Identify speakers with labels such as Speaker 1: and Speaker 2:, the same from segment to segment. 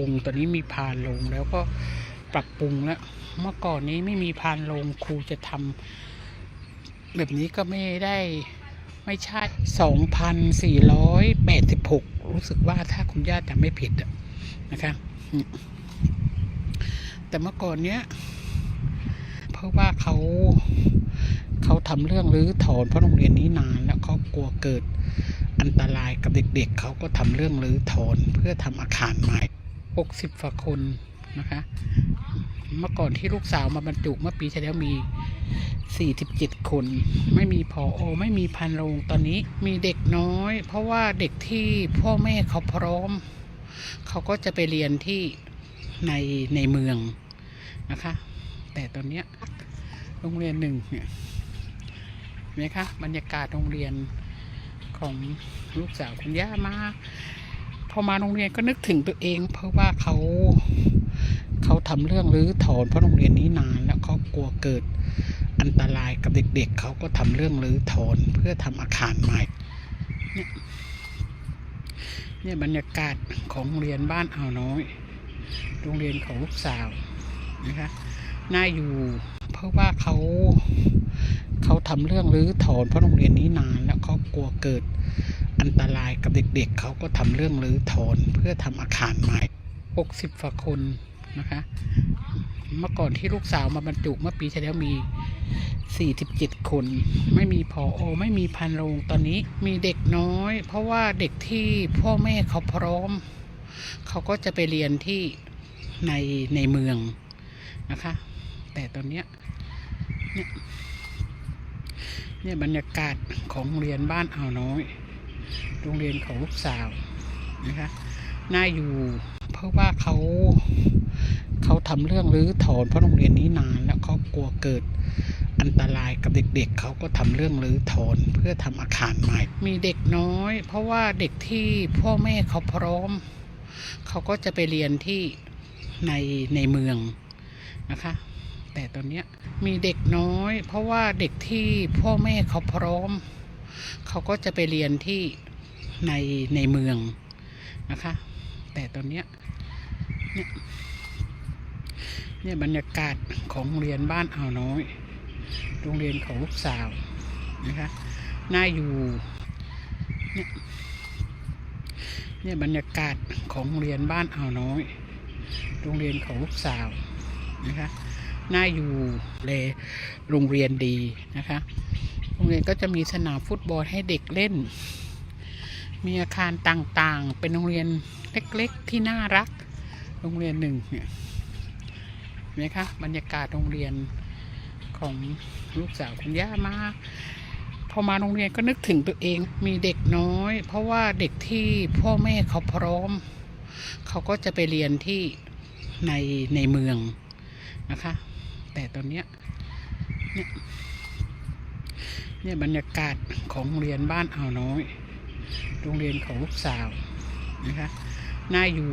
Speaker 1: รุงตอนนี้มีพานลงแล้วก็ปรับปรุงแล้วเมื่อก่อนนี้ไม่มีพานลงครูจะทำแบบนี้ก็ไม่ได้ไม่ใช่สองพันสี่ร้อยแปดสิบหกรู้สึกว่าถ้าคุณย่าจำไม่ผิดนะคะแต่เมื่อก่อนเนี้ย เพราะว่าเขาเขาทำเรื่องรื้อถอนเพราะโรงเรียนนี้นาน แล้วเขากลัวเกิดอันตรายกับเด็กๆเขาก็ทำเรื่องรื้อถอนเพื่อทำอาคารใหม่ หกสิบฝาคนนะคะ เมื่อก่อนที่ลูกสาวมาบรรจุเมื่อปีที่แล้วมีสี่สิบเจ็ดคน ไม่มีพออไม่มีพันโรงตอนนี้มีเด็กน้อย เพราะว่าเด็กที่พ่อแม่เขาพร้อม เขาก็จะไปเรียนที่ในในเมืองนะคะ แต่ตอนเนี้ยโรงเรียนหนึ่งเนี่ยเห็นไหมคะบรรยากาศโรงเรียนของลูกสาวคุณย่ามา พอมาโรงเรียนก็นึกถึงตัวเอง เพราะว่าเขาเขาทำเรื่องรื้อถอนเพราะโรงเรียนนี้นาน แล้วเขากลัวเกิดอันตรายกับเด็กๆเขาก็ทำเรื่องรื้อถอนเพื่อทำอาคารใหม่เนี่ยเนี่ยบรรยากาศของโรงเรียนบ้านอ่าวน้อย โรงเรียนของลูกสาวนะคะน่าอยู่เพราะว่าเขาเขาทำเรื่องรื้อถอนเพราะโรงเรียนนี้นาน แล้วเขากลัวเกิด อันตรายกับเด็กๆเขาก็ทำเรื่องรื้อถอนเพื่อทำอาคารใหม่หกสิบฝาคนนะคะ เมื่อก่อนที่ลูกสาวมาบรรจุเมื่อปีที่แล้วมีสี่สิบเจ็ดคน ไม่มีพออไม่มีพันโรงตอนนี้มีเด็กน้อย เพราะว่าเด็กที่พ่อแม่เขาพร้อม เขาก็จะไปเรียนที่ในในเมืองนะคะ แต่ตอนเนี้ยเนี่ยเนี่ยบรรยากาศของโรงเรียนบ้านอ่าวน้อย โรงเรียนของลูกสาวนะคะน่าอยู่เพราะว่าเขาเขาทำเรื่องรื้อถอนเพราะโรงเรียนนี้นานแล้วเขากลัวเกิดอันตรายกับเด็กๆเขาก็ทำเรื่องรื้อถอนเพื่อทำอาคารใหม่ มีเด็กน้อย เพราะว่าเด็กที่พ่อแม่เขาพร้อม เขาก็จะไปเรียนที่ในในเมืองนะคะ แต่ตอนนี้มีเด็กน้อย เพราะว่าเด็กที่พ่อแม่เขาพร้อม เขาก็จะไปเรียนที่ในในเมืองนะคะ แต่ตอนเนี้ยเนี่ยเนี่ยบรรยากาศของโรงเรียนบ้านอ่าวน้อย โรงเรียนของลูกสาวนะคะน่าอยู่เนี่ยเนี่ยบรรยากาศของโรงเรียนบ้านอ่าวน้อย โรงเรียนของลูกสาวนะคะน่าอยู่เลยโรงเรียนดีนะคะ รงเรียนก็จะมีสนามฟุตบอลให้เด็กเล่น มีอาคารต่างๆ เป็นโรงเรียนเล็ก ๆ ที่น่ารัก โรงเรียนหนึ่งเนี่ยเห็นไหมคะบรรยากาศโรงเรียนของลูกสาวคุณย่ามาพอมาโรงเรียนก็นึกถึงตัวเองมีเด็กน้อย เพราะว่าเด็กที่พ่อแม่เขาพร้อม เขาก็จะไปเรียนที่ในในเมืองนะคะ แต่ตอนเนี้ยเนี่ย เนี่ยบรรยากาศของโรงเรียนบ้านอ่าวน้อย โรงเรียนของลูกสาวนะคะน่าอยู่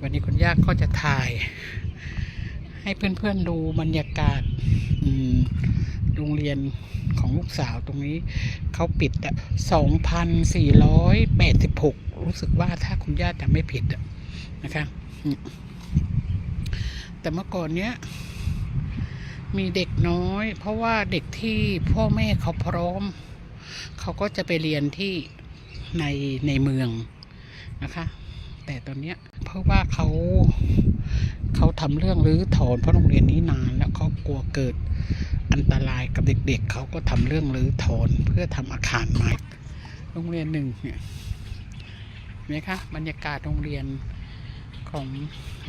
Speaker 1: วันนี้คุณย่าก็จะถ่าย ให้เพื่อนๆดูบรรยากาศโรงเรียนของลูกสาวตรงนี้เขาปิดอะสองพันสี่ร้อยแปดสิบหกรู้สึกว่าถ้าคุณย่าจำไม่ผิดอะนะคะ แต่เมื่อก่อนเนี้ย มีเด็กน้อย เพราะว่าเด็กที่พ่อแม่เขาพร้อม เขาก็จะไปเรียนที่ในในเมืองนะคะ แต่ตอนเนี้ยเพราะว่าเขาเขาทำเรื่องรื้อถอนเพราะโรงเรียนนี้นาน แล้วเขากลัวเกิดอันตรายกับเด็กๆเขาก็ทำเรื่องรื้อถอนเพื่อทำอาคารใหม่ โรงเรียนหนึ่งเนี่ยเห็นไหมคะบรรยากาศโรงเรียนของ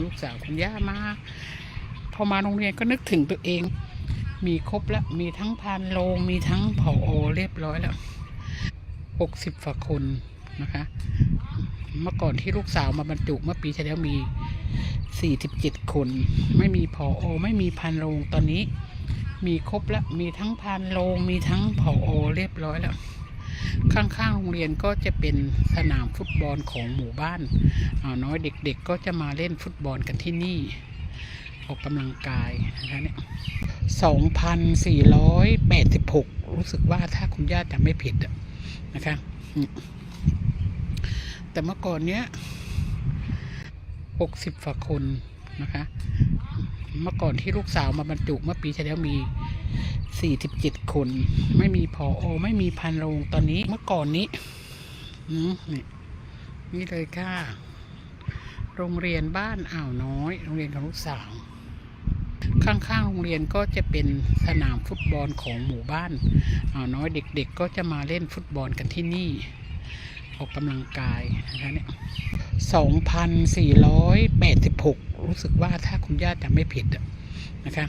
Speaker 1: ลูกสาวคุณย่ามา พอมาโรงเรียนก็นึกถึงตัวเอง มีครบแล้วมีทั้งพานโรงมีทั้งผอเรียบร้อยแล้วหกสิบฝาคนนะคะ เมื่อก่อนที่ลูกสาวมาบรรจุเมื่อปีที่แล้วมีสี่สิบเจ็ดคน ไม่มีพออไม่มีพันโรงตอนนี้มีครบแล้วมีทั้งพันโรงมีทั้งผอเรียบร้อยแล้วข้างๆโรงเรียนก็จะเป็นสนามฟุตบอลของหมู่บ้านน้อยเด็กๆก็จะมาเล่นฟุตบอลกันที่นี่ ออกกำลังกายนะคะเนี่ยสองพันสี่ร้อยแปดสิบหกรู้สึกว่าถ้าคุณย่าจำไม่ผิดนะคะ แต่เมื่อก่อนเนี้ยหกสิบฝาคนนะคะ เมื่อก่อนที่ลูกสาวมาบรรจุเมื่อปีที่แล้วมีสี่สิบเจ็ดคน ไม่มีพออไม่มีพันโรงตอนนี้เมื่อก่อนนี้นี่นี่เลยค่ะ โรงเรียนบ้านอ่าวน้อย โรงเรียนของลูกสาว ข้างๆโรงเรียนก็จะเป็นสนามฟุตบอลของหมู่บ้านอ่าน้อยเด็กๆก็จะมาเล่นฟุตบอลกันที่นี่ ออกกำลังกายนะคะเนี่ยสองพันสี่ร้อยแปดสิบหกรู้สึกว่าถ้าคุณย่าจำไม่ผิดนะคะ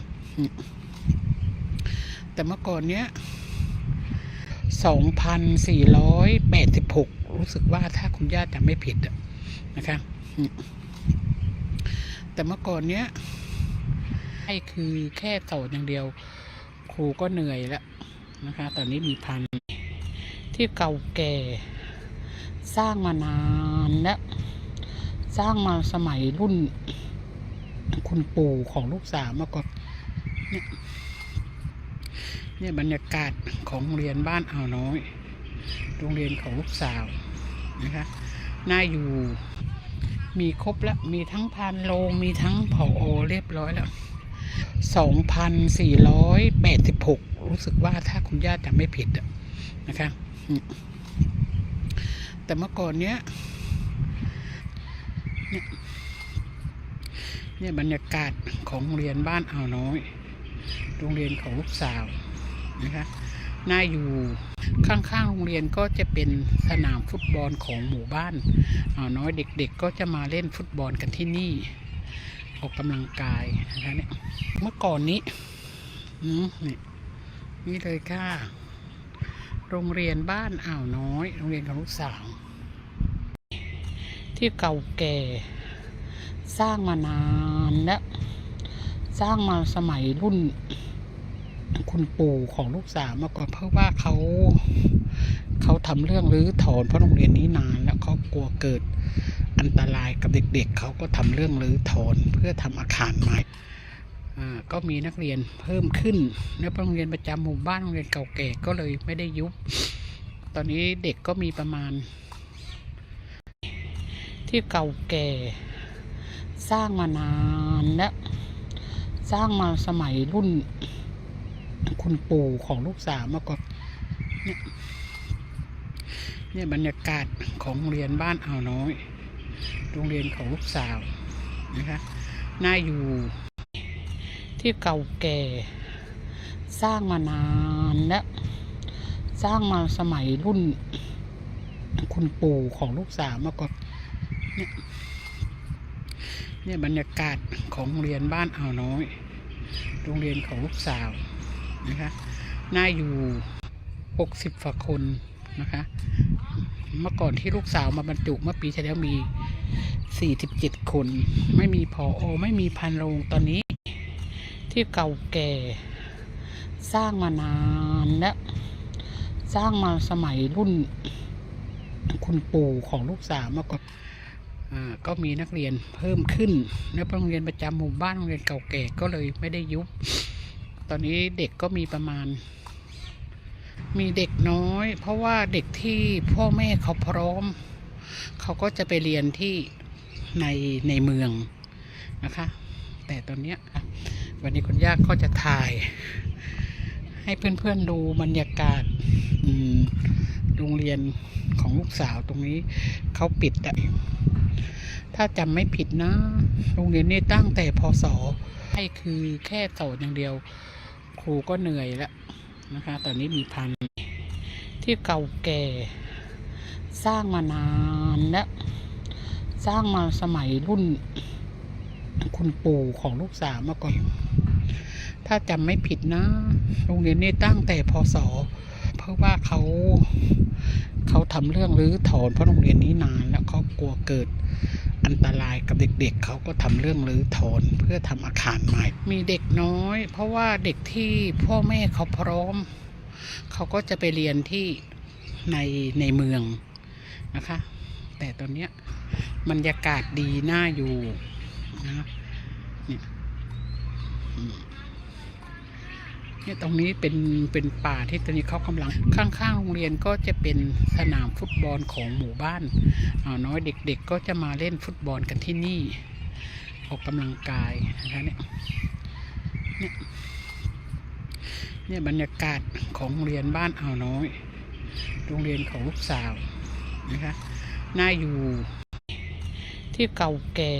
Speaker 1: แต่เมื่อก่อนเนี้ยสองพันสี่ร้อยแปดสิบหกรู้สึกว่าถ้าคุณย่าจำไม่ผิดนะคะ แต่เมื่อก่อนเนี้ย ให้คือแค่โสอนอย่างเดียว ครูก็เหนื่อยแล้วนะคะ ตอนนี้มีพันธุ์ที่เก่าแก่ สร้างมานานแล้ว สร้างมาสมัยรุ่น คุณปู่ของลูกสาวมาก่อนเนี่ยเนี่ยบรรยากาศของโรงเรียนบ้านอ่าวน้อย โรงเรียนของลูกสาวนะคะน่าอยู่มีครบแล้ว มีทั้งพานโรงมีทั้งผออเรียบร้อยแล้ว สองพันสี่ร้อยแปดสิบหกรู้สึกว่าถ้าคุณย่าจำไม่ผิดนะคะ แต่เมื่อก่อนเนี้ยเนี่ยบรรยากาศของโรงเรียนบ้านอ่าวน้อย โรงเรียนของลูกสาวนะคะน่าอยู่ข้างๆโรงเรียนก็จะเป็นสนามฟุตบอลของหมู่บ้านอ่าวน้อยเด็กๆก็จะมาเล่นฟุตบอลกันที่นี่ ออกกำลังกายนะคะเนี่ยเมื่อก่อนนี้นี่นี่เลยค่ะ โรงเรียนบ้านอ่าวน้อย โรงเรียนของลูกสาว ที่เก่าแก่ สร้างมานานแล้ว สร้างมาสมัยรุ่น คุณปู่ของลูกสาวมาก่อนเพราะว่าเขาเขาทำเรื่องรื้อถอนเพราะโรงเรียนนี้นานแล้วเขากลัวเกิด อันตรายกับเด็กๆเขาก็ทำเรื่องรื้อถอนเพื่อทำอาคารใหม่ก็มีนักเรียนเพิ่มขึ้นแล้วโรงเรียนประจำหมู่บ้านโรงเรียนเก่าแก่ก็เลยไม่ได้ยุบ ตอนนี้เด็กก็มีประมาณ ที่เก่าแก่ สร้างมานานแล้วสร้างมาสมัยรุ่น คุณปู่ของลูกสาวมาก่อนเนี่ยเนี่ยบรรยากาศของโรงเรียนบ้านอ่าวน้อย โรงเรียนของลูกสาวนะคะน่าอยู่ที่เก่าแก่ สร้างมานานแล้วสร้างมาสมัยรุ่น คุณปู่ของลูกสาวมาก่อนเนี่ยเนี่ยบรรยากาศของโรงเรียนบ้านอ่าวน้อย โรงเรียนของลูกสาวนะคะน่าอยู่หกสิบฝาคน นะคะ เมื่อก่อนที่ลูกสาวมาบรรจุเมื่อปีที่แล้วมีสี่สิบเจ็ดคน ไม่มีพออไม่มีพันโรงตอนนี้ ที่เก่าแก่ สร้างมานานแล้วสร้างมาสมัยรุ่นคุณปู่ของลูกสาวมาก่อนก็มีนักเรียนเพิ่มขึ้นแล้วโรงเรียนประจำหมู่บ้านโรงเรียนเก่าแก่ก็เลยไม่ได้ยุบ ตอนนี้เด็กก็มีประมาณ มีเด็กน้อย เพราะว่าเด็กที่พ่อแม่เขาพร้อม เขาก็จะไปเรียนที่ในในเมืองนะคะ แต่ตอนเนี้ยวันนี้คุณย่าก็จะถ่าย ให้เพื่อนๆดูบรรยากาศโรงเรียนของลูกสาวตรงนี้เขาปิดอะถ้าจำไม่ผิดนะ โรงเรียนนี้ตั้งแต่พศให้คือแค่สอนอย่างเดียว ครูก็เหนื่อยแล้ว นะคะ ตอนนี้มีพันธุ์ที่เก่าแก่ สร้างมานานแล้วสร้างมาสมัยรุ่น คุณปู่ของลูกสาวมาก่อน ถ้าจำไม่ผิดนะ โรงเรียนนี้ตั้งแต่พศเพราะว่าเขาเขาทำเรื่องรื้อถอนเพราะโรงเรียนนี้นานแล้วเขากลัวเกิด อันตรายกับเด็กๆเขาก็ทำเรื่องรื้อถอนเพื่อทำอาคารใหม่ มีเด็กน้อย เพราะว่าเด็กที่พ่อแม่เขาพร้อม เขาก็จะไปเรียนที่ในในเมืองนะคะ แต่ตอนเนี้ยบรรยากาศดีน่าอยู่นะ เนี่ยตรงนี้เป็นเป็นป่าที่ตอนนี้เขากำลังข้างๆโรงเรียนก็จะเป็นสนามฟุตบอลของหมู่บ้านเอาน้อยเด็ก ๆ ก็จะมาเล่นฟุตบอลกันที่นี่ ออกกำลังกายนะคะเนี่ยเนี่ยเนี่ยบรรยากาศของโรงเรียนบ้านเอาน้อย โรงเรียนของลูกสาวนะคะน่าอยู่ที่เก่าแก่